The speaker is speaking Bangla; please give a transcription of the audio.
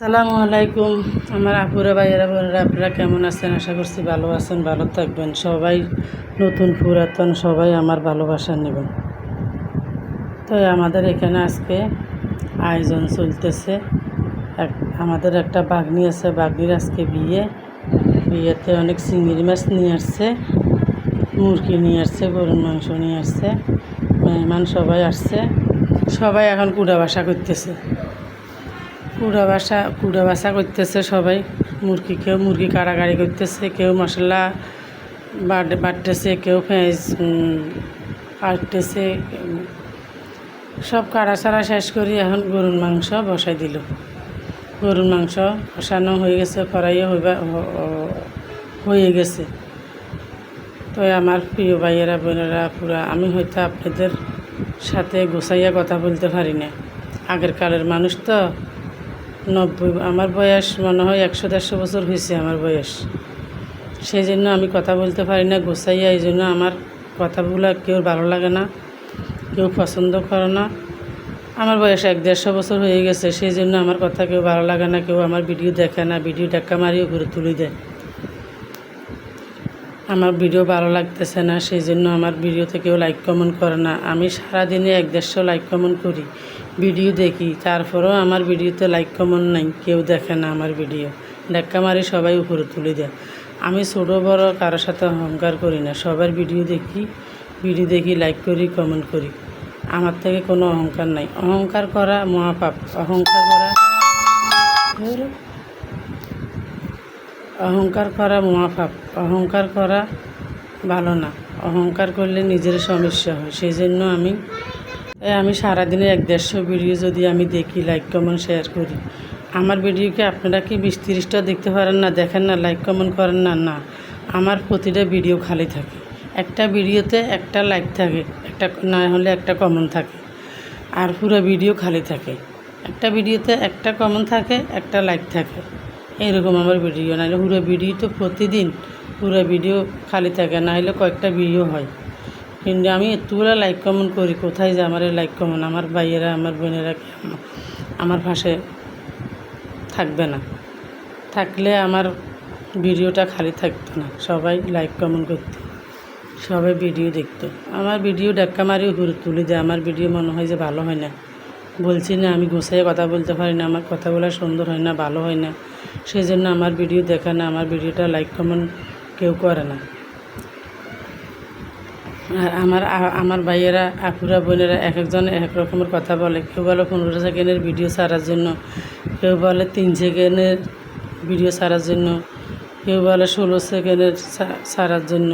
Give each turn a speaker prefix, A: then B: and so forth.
A: আসসালামু আলাইকুম, আমার আপুরা, ভাইয়েরা, বোনেরা, আপনারা কেমন আছেন? আশা করছি ভালো আছেন, ভালো থাকবেন। সবাই নতুন, পুরাতন, সবাই আমার ভালোবাসা নেবেন। তো আমাদের এখানে আজকে আয়োজন চলতেছে। এক, আমাদের একটা বাগনি আছে, বাগনির আজকে বিয়ে। বিয়েতে অনেক চিংড়ি মাছ নিয়ে আসছে, মুরগি নিয়ে আসছে, গরুর মাংস নিয়ে আসছে, মেহমান সবাই আসছে। সবাই এখন কুড়া বাসা করতেছে। কুড়া বাসা কুড়া বাসা করতেছে সবাই। মুরগি কেউ মুরগি কাড়াকাড়ি করতেছে, কেউ মশলা বাট, বাটতেছে, কেউ পেঁয়াজ কাটতেছে সব কাড়া ছাড়া শেষ করি, এখন গরুর মাংস বসাই দিল। গরুর মাংস বসানো হয়ে গেছে, কড়াইয়ে হয়ে গেছে। তো আমার প্রিয় ভাইয়েরা, বোনেরা, পুরা, আমি হয়তো আপনাদের সাথে গোসাইয়া কথা বলতে পারি না। আগের কালের মানুষ তো নব্বই আমার বয়স মনে হয় একশো দেড়শো বছর হয়েছে আমার বয়স। সেই জন্য আমি কথা বলতে পারি না গোসাইয়া এই জন্য আমার কথাগুলো কেউ ভালো লাগে না, কেউ পছন্দ করে না। আমার বয়স এক দেড়শো বছর হয়ে গেছে সেই জন্য আমার কথা কেউ ভালো লাগে না, কেউ আমার ভিডিও দেখে না, ভিডিও ডাক্কা মারিও ঘুরে তুলে দেয়। আমার ভিডিও ভালো লাগতেছে না সেই জন্য আমার ভিডিওতে কেউ লাইক কমেন্ট করে না। আমি সারাদিনে এক দেড়শো লাইক কমেন্ট করি। ভিডিও দেখি। তারপরেও আমার ভিডিওতে লাইক কমেন্ট নাই, কেউ দেখে না আমার ভিডিও। ধাক্কা মারি সবাই উপরে তুলে দেয়। আমি ছোটো, বড় কারোর সাথে অহংকার করি না। সবার ভিডিও দেখি ভিডিও দেখি লাইক করি কমেন্ট করি। আমার থেকে কোনো অহংকার নাই। অহংকার করা মহাপাপ। অহংকার করা অহংকার করা মহাপাপ। অহংকার করা ভালো না। অহংকার করলে নিজের সমস্যা হয়। সেই জন্য আমি আমি সারাদিনে এক দেড়শো ভিডিও যদি আমি দেখি লাইক কমেন্ট শেয়ার করি। আমার ভিডিওকে আপনারা কি বিশ তিরিশটা দেখতে পারেন না, দেখেন না লাইক কমেন্ট করেন না? না, আমার প্রতিটা ভিডিও খালি থাকে। একটা ভিডিওতে একটা লাইক থাকে, একটা না হলে একটা কমন থাকে, আর পুরো ভিডিও খালি থাকে। একটা ভিডিওতে একটা কমন থাকে, একটা লাইক থাকে। এরকম আমার ভিডিও। নাহলে পুরো ভিডিও তো প্রতিদিন পুরো ভিডিও খালি থাকে না হলে কয়েকটা ভিডিও হয়। কিন্তু আমি এতগুলো লাইক কমেন্ট করি, কোথায় যে আমার লাইক কমেন্ট আমার ভাইয়েরা, আমার বোনেরা, আমার পাশে থাকবে না। থাকলে আমার ভিডিওটা খালি থাকতো না। সবাই লাইক কমেন্ট করতো, সবাই ভিডিও দেখতো। আমার ভিডিও ডাক্কা মারিও ঘুরে তুলে দেয়, আমার ভিডিও মনে হয় যে ভালো হয় না। বলছি না, আমি গোছাইয়ে কথা বলতে পারি না, আমার কথাগুলো সুন্দর হয় না, ভালো হয় না। সেই জন্য আমার ভিডিও দেখে না, আমার ভিডিওটা লাইক কমেন্ট কেউ করে না। আর আমার আমার ভাইয়েরা, আপুরা, বোনেরা এক একজন এক রকমের কথা বলে। কেউ বলে পনেরো সেকেন্ডের ভিডিও ছাড়ার জন্য, কেউ বলে তিন সেকেন্ডের ভিডিও ছাড়ার জন্য, কেউ বলে ষোলো সেকেন্ডের ছাড়ার জন্য।